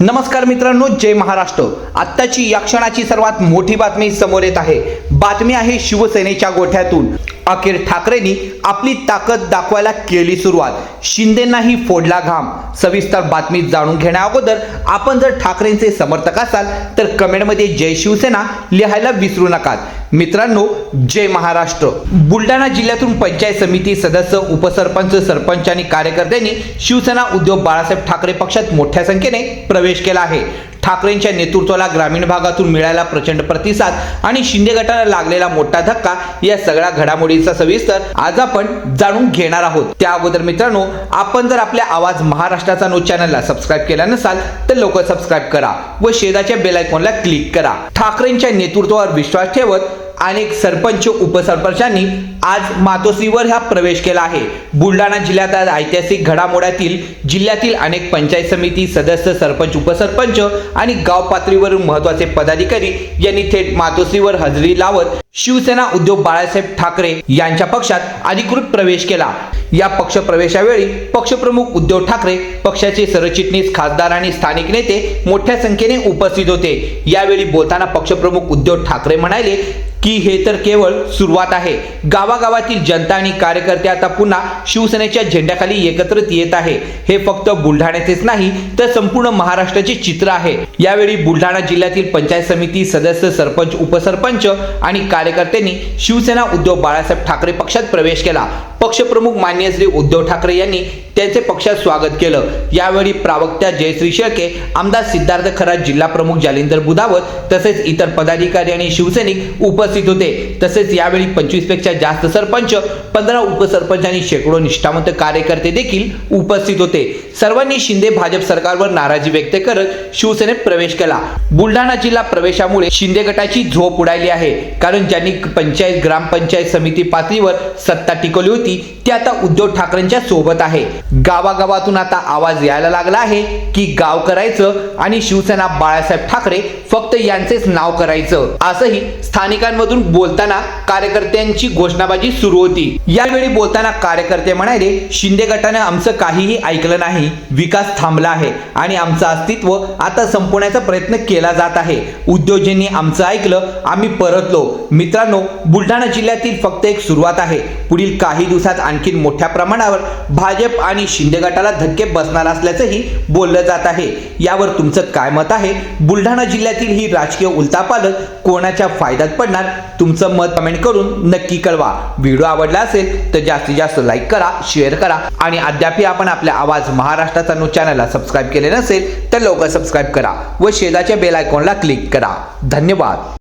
नमस्कार मित्रांनो जय महाराष्ट्र. आत्ताची या क्षणाची सर्वात मोठी बातमी समोर येत आहे. बातमी आहे शिवसेनेच्या गोठ्यातून. अखेर ठाकरेंनी आपली ताकद दाखवायला केली सुरुवात. शिंदेनाही फोडला घाम. सविस्तर बातमी जाणून घेण्या अगोदर आपण जर ठाकरेंचे समर्थक असाल तर कमेंटमध्ये जय शिवसेना लिहायला विसरू नका मित्रांनो जय महाराष्ट्र. बुलढाणा जिल्ह्यातून पंचायत समिती सदस्य उपसरपंच सरपंच आणि कार्यकर्त्यांनी शिवसेना उद्योग बाळासाहेब ठाकरे पक्षात मोठ्या संख्येने प्रवेश केला आहे. ठाकरेंच्या नेतृत्वाला ग्रामीण भागातून मिळायला प्रचंड प्रतिसाद आणि शिंदे गटाला लागलेला मोठा धक्का या सगळ्या घडामोडींचा सविस्तर आज आपण जाणून घेणार आहोत. त्या अगोदर मित्रांनो आपण जर आपल्या आवाज महाराष्ट्राचा नो चॅनलला सबस्क्राईब केला नसाल तर लवकर सबस्क्राईब करा व शेजाच्या बेल आयकॉनला क्लिक करा. ठाकरेंच्या नेतृत्वावर विश्वास ठेवत अनेक सरपंच उपसरपंचांनी आज मातोश्रीवर हा प्रवेश केला आहे. बुलढाणा जिल्ह्यात आज ऐतिहासिक घडामोड्यातील जिल्ह्यातील अनेक पंचायत समिती सदस्य सरपंच उपसरपंच आणि गाव पातळीवरून महत्त्वाचे पदाधिकारी यांनी थेट मातोश्रीवर हजेरी लावत शिवसेना उद्धव बाळासाहेब ठाकरे यांच्या पक्षात अधिकृत प्रवेश केला. या पक्ष प्रवेशावेळी पक्षप्रमुख उद्धव ठाकरे पक्षाचे सरचिटणीस खासदार आणि स्थानिक नेते मोठ्या संख्येने उपस्थित होते. यावेळी बोलताना पक्षप्रमुख उद्धव ठाकरे म्हणाले की हे तर केवळ सुरुवात आहे. गावागावातील जनता आणि कार्यकर्ते आता पुन्हा शिवसेनेच्या झेंड्याखाली एकत्रित येत आहे. हे फक्त बुलढाण्याचेच नाही तर संपूर्ण महाराष्ट्राचे चित्र आहे. यावेळी बुलढाणा जिल्ह्यातील पंचायत समिती सदस्य सरपंच उपसरपंच आणि कार्य कार्यकर्त्यांनी शिवसेना उद्धव बाळासाहेब ठाकरे पक्षात प्रवेश केला. पक्षप्रमुख मान्य श्री उद्धव ठाकरे यांनी त्यांचे पक्षात स्वागत केलं. यावेळी प्रावक्त्या जयश्री शेळके आमदार सिद्धार्थ खरात जिल्हा प्रमुख जालिंदर बुधावत तसेच इतर पदाधिकारी आणि शिवसैनिक उपस्थित होते. तसेच यावेळी पंचवीसपेक्षा जास्त सरपंच पंधरा उपसरपंच आणि शेकडो निष्ठावंत कार्यकर्ते देखील उपस्थित होते. सर्वांनी शिंदे भाजप सरकारवर नाराजी व्यक्त करत शिवसेनेत प्रवेश केला. बुलढाणा जिल्हा प्रवेशामुळे शिंदे गटाची झोप उडाली आहे. कारण ज्यांनी पंचायत ग्रामपंचायत समिती पातळीवर सत्ता टिकवली होती ती आता उद्धव ठाकरेंच्या सोबत आहे. गावागावातून आता आवाज यायला लागला आहे की गाव करायचं आणि शिवसेना बाळासाहेब ठाकरे फक्त यांचेच नाव करायचं. असंही स्थानिकांमधून बोलताना कार्यकर्त्यांची घोषणाबाजी सुरू होती. यावेळी बोलताना कार्यकर्ते म्हणाले शिंदे गटाने आमचं काहीही ऐकलं नाही. विकास थांबला आहे आणि आमचं अस्तित्व आता संपवण्याचा प्रयत्न केला जात आहे. उद्योजींनी आमचं ऐकलं आम्ही परतलो. मित्रांनो बुलढाणा जिल्ह्यातील फक्त एक सुरुवात आहे. पुढील काही दिवसात आणखी मोठ्या प्रमाणावर भाजप आणि शिंदे गटाला धक्के बसणार असल्याचंही बोललं जात आहे. यावर तुमचं काय मत आहे? बुलढाणा जिल्ह्यातील ही राजकीय उलतापालक कोणाच्या फायद्यात पडणार? तुमचं मत कमेंट करून नक्की कळवा. व्हिडिओ आवडला असेल तर जास्तीत जास्त लाईक करा शेअर करा आणि अद्याप आपण आपल्या आवाज महाराष्ट्राचा न्यूज चॅनलला सबस्क्राईब केले नसेल तर लवकर सबस्क्राईब करा व शेजाच्या बेल आयकॉनला क्लिक करा. धन्यवाद.